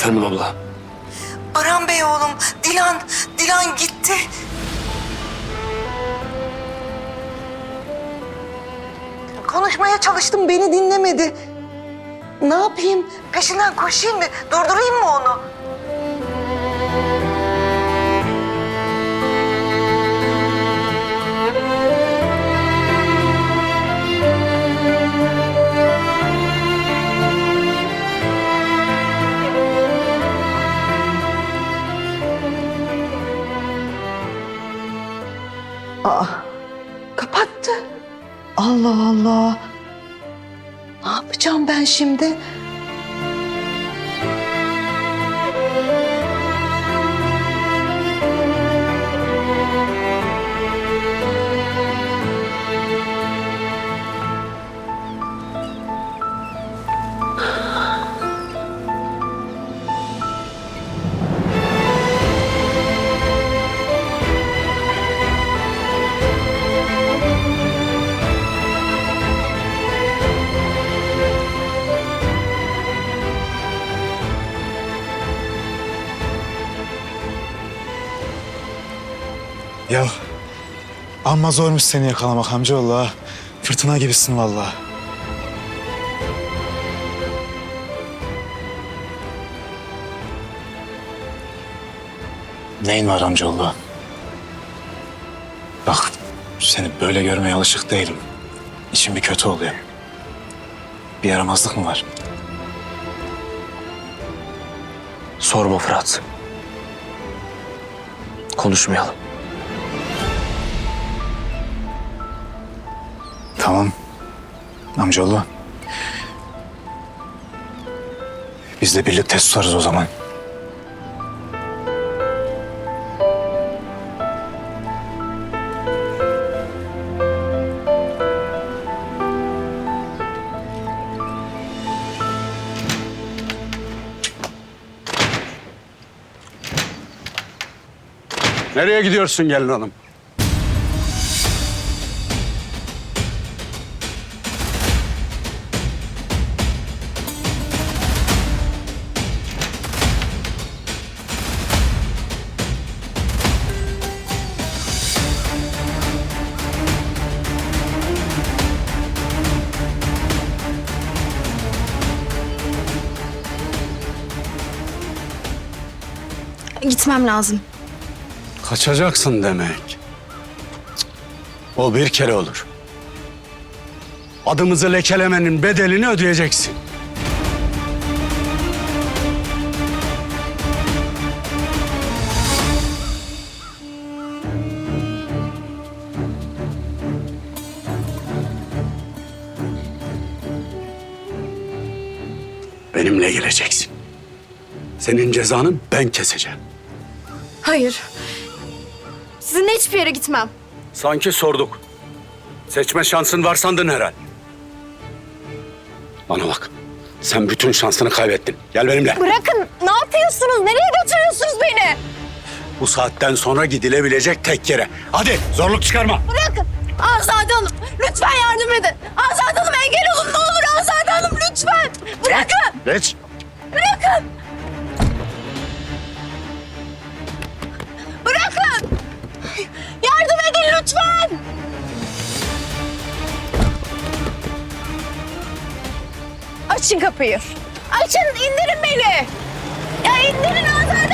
Efendim abla. Baran Bey oğlum, Dilan, Dilan gitti. Konuşmaya çalıştım, beni dinlemedi. Ne yapayım? Peşinden koşayım mı? Durdurayım mı onu? Allah Allah. Ne yapacağım ben şimdi? Ya amma zormuş seni yakalamak amcaoğlu ha. Fırtına gibisin vallahi. Neyin var amcaoğlu? Bak seni böyle görmeye alışık değilim. İçim bir kötü oluyor. Bir yaramazlık mı var? Sorma Fırat. Konuşmayalım. Tamam. Amcaoğlu. Biz de birlikte tutarız o zaman. Nereye gidiyorsun gelin hanım? Gitmem lazım. Kaçacaksın demek. O bir kere olur. Adımızı lekelemenin bedelini ödeyeceksin. Benimle geleceksin. Senin cezanı ben keseceğim. Hayır. Sizinle hiçbir yere gitmem. Sanki sorduk. Seçme şansın var sandın herhal. Bana bak. Sen bütün şansını kaybettin. Gel benimle. Bırakın. Ne yapıyorsunuz? Nereye götürüyorsunuz beni? Bu saatten sonra gidilebilecek tek yere. Hadi zorluk çıkarma. Bırakın. Azade Hanım. Lütfen yardım edin. Azade Hanım engel olun. Ne olur Azade Hanım lütfen. Bırakın. Geç. Açın kapıyı. Açın indirin beni. Ya indirin Azade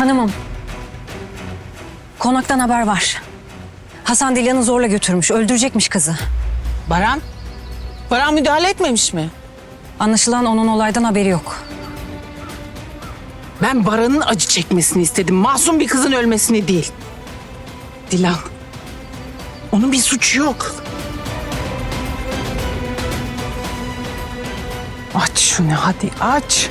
Hanımım. Konaktan haber var. Hasan Dilan'ı zorla götürmüş. Öldürecekmiş kızı. Baran? Baran müdahale etmemiş mi? Anlaşılan onun olaydan haberi yok. Ben Baran'ın acı çekmesini istedim. Masum bir kızın ölmesini değil. Dilan. Onun bir suçu yok. Aç şunu hadi aç.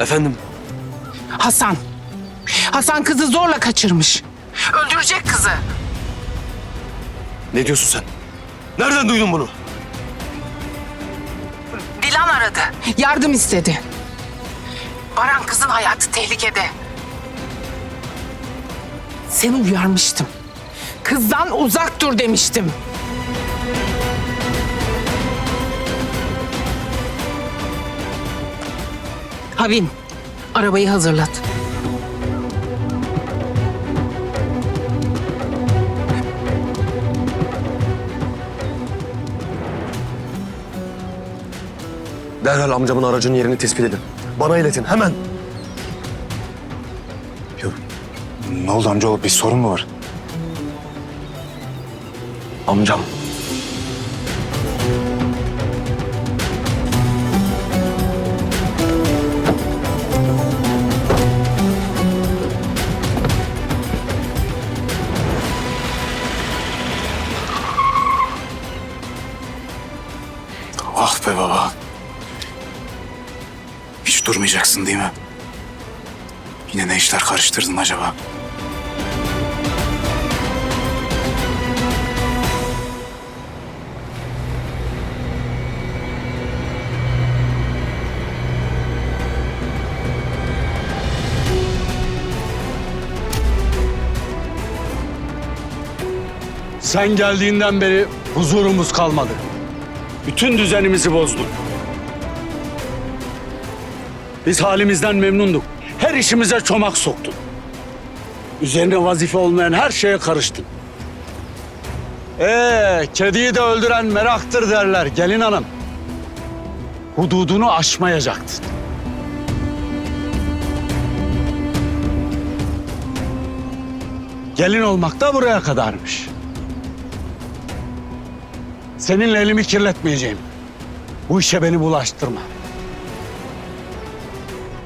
Efendim? Hasan. Hasan kızı zorla kaçırmış. Öldürecek kızı. Ne diyorsun sen? Nereden duydun bunu? Dilan aradı. Yardım istedi. Baran kızın hayatı tehlikede. Seni uyarmıştım. Kızdan uzak dur demiştim. Havin, arabayı hazırlat. Derhal amcamın aracının yerini tespit edin. Bana iletin hemen. Yok. Ne oldu amcaoğlu? Bir sorun mu var? Amcam. Durmayacaksın değil mi? Yine ne işler karıştırdın acaba? Sen geldiğinden beri huzurumuz kalmadı. Bütün düzenimizi bozdun. Biz halimizden memnunduk. Her işimize çomak soktun. Üzerine vazife olmayan her şeye karıştın. Ee, kediyi de öldüren meraktır derler gelin hanım. Hududunu aşmayacaktın. Gelin olmak da buraya kadarmış. Seninle elimi kirletmeyeceğim. Bu işe beni bulaştırma.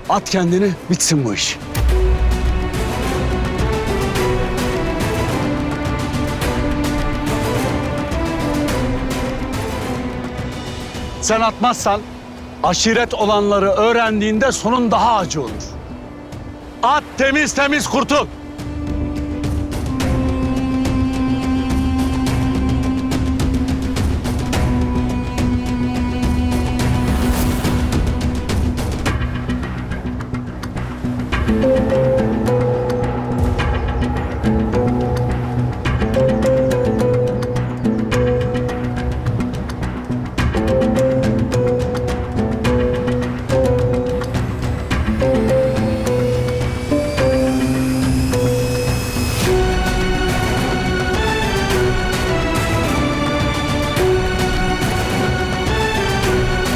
At kendini, bitsin bu iş. Sen atmazsan aşiret olanları öğrendiğinde sonun daha acı olur. At temiz temiz kurtul.